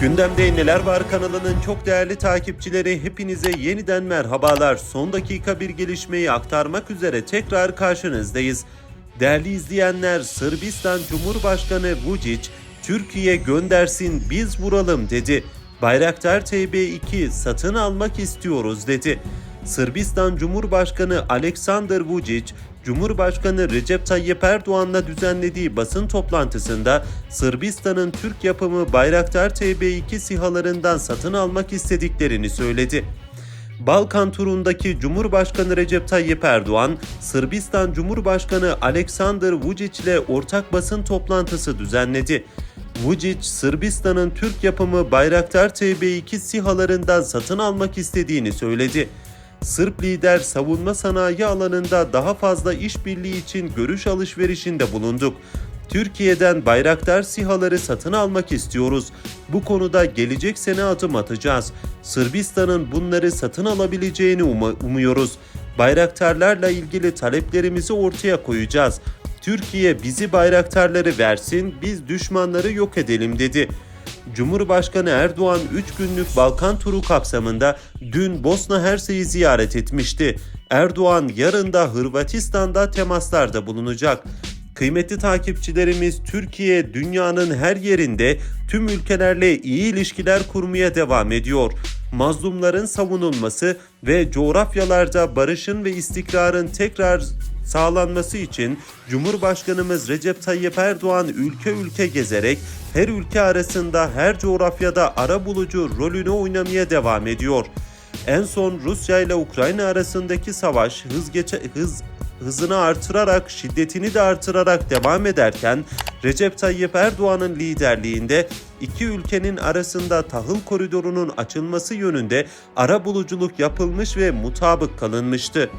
Gündemde Neler Var kanalının çok değerli takipçileri hepinize yeniden merhabalar. Son dakika bir gelişmeyi aktarmak üzere tekrar karşınızdayız. Değerli izleyenler Sırbistan Cumhurbaşkanı Vučić Türkiye göndersin biz vuralım dedi. Bayraktar TB2 satın almak istiyoruz dedi. Sırbistan Cumhurbaşkanı Aleksandar Vučić, Cumhurbaşkanı Recep Tayyip Erdoğan'la düzenlediği basın toplantısında Sırbistan'ın Türk yapımı Bayraktar TB2 SİHA'larından satın almak istediklerini söyledi. Balkan turundaki Cumhurbaşkanı Recep Tayyip Erdoğan, Sırbistan Cumhurbaşkanı Aleksandar Vučić ile ortak basın toplantısı düzenledi. Vučić, Sırbistan'ın Türk yapımı Bayraktar TB2 SİHA'larından satın almak istediğini söyledi. Sırp lider savunma sanayi alanında daha fazla işbirliği için görüş alışverişinde bulunduk. Türkiye'den Bayraktar SİHA'ları satın almak istiyoruz. Bu konuda gelecek sene adım atacağız. Sırbistan'ın bunları satın alabileceğini umu- umuyoruz. Bayraktarlarla ilgili taleplerimizi ortaya koyacağız. Türkiye bizi bayraktarları versin, biz düşmanları yok edelim dedi. Cumhurbaşkanı Erdoğan 3 günlük Balkan turu kapsamında dün Bosna Hersey'i ziyaret etmişti. Erdoğan yarın da Hırvatistan'da temaslarda bulunacak. Kıymetli takipçilerimiz Türkiye dünyanın her yerinde tüm ülkelerle iyi ilişkiler kurmaya devam ediyor. Mazlumların savunulması ve coğrafyalarda barışın ve istikrarın tekrar sağlanması için Cumhurbaşkanımız Recep Tayyip Erdoğan ülke ülke gezerek her ülke arasında her coğrafyada ara bulucu rolünü oynamaya devam ediyor. En son Rusya ile Ukrayna arasındaki savaş hız geçe hız hızını artırarak, şiddetini de artırarak devam ederken Recep Tayyip Erdoğan'ın liderliğinde iki ülkenin arasında tahıl koridorunun açılması yönünde ara buluculuk yapılmış ve mutabık kalınmıştı.